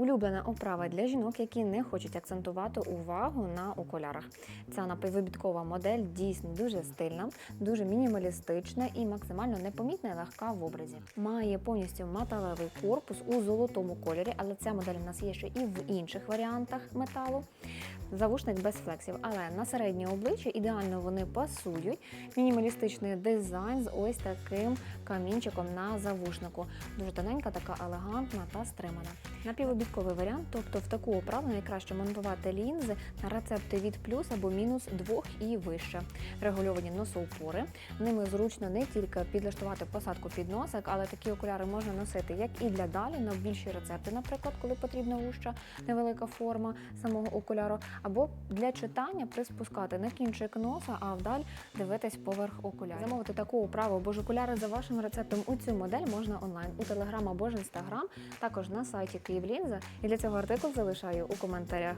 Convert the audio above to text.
Улюблена оправа для жінок, які не хочуть акцентувати увагу на окулярах. Ця напіввибіткова модель дійсно дуже стильна, дуже мінімалістична і максимально непомітна і легка в образі. Має повністю металевий корпус у золотому кольорі, але ця модель у нас є ще і в інших варіантах металу. Завушник без флексів, але на середнє обличчя ідеально вони пасують. Мінімалістичний дизайн з ось таким камінчиком на завушнику. Дуже тоненька, така елегантна та стримана. Напівобідковий варіант, тобто в таку оправу найкраще монтувати лінзи на рецепти від плюс або мінус двох і вище. Регульовані носоупори. Ними зручно не тільки підлаштувати посадку під носик, але такі окуляри можна носити як і для далі на більші рецепти, наприклад, коли потрібна вуща невелика форма самого окуляру, або для читання приспускати не кінчик носа, а вдаль дивитись поверх окулярів. Замовити таку управу або ж окуляри за вашим рецептом у цю модель можна онлайн у телеграм або ж інстаграм, також на сайті Київлінза. І для цього артикул залишаю у коментарях.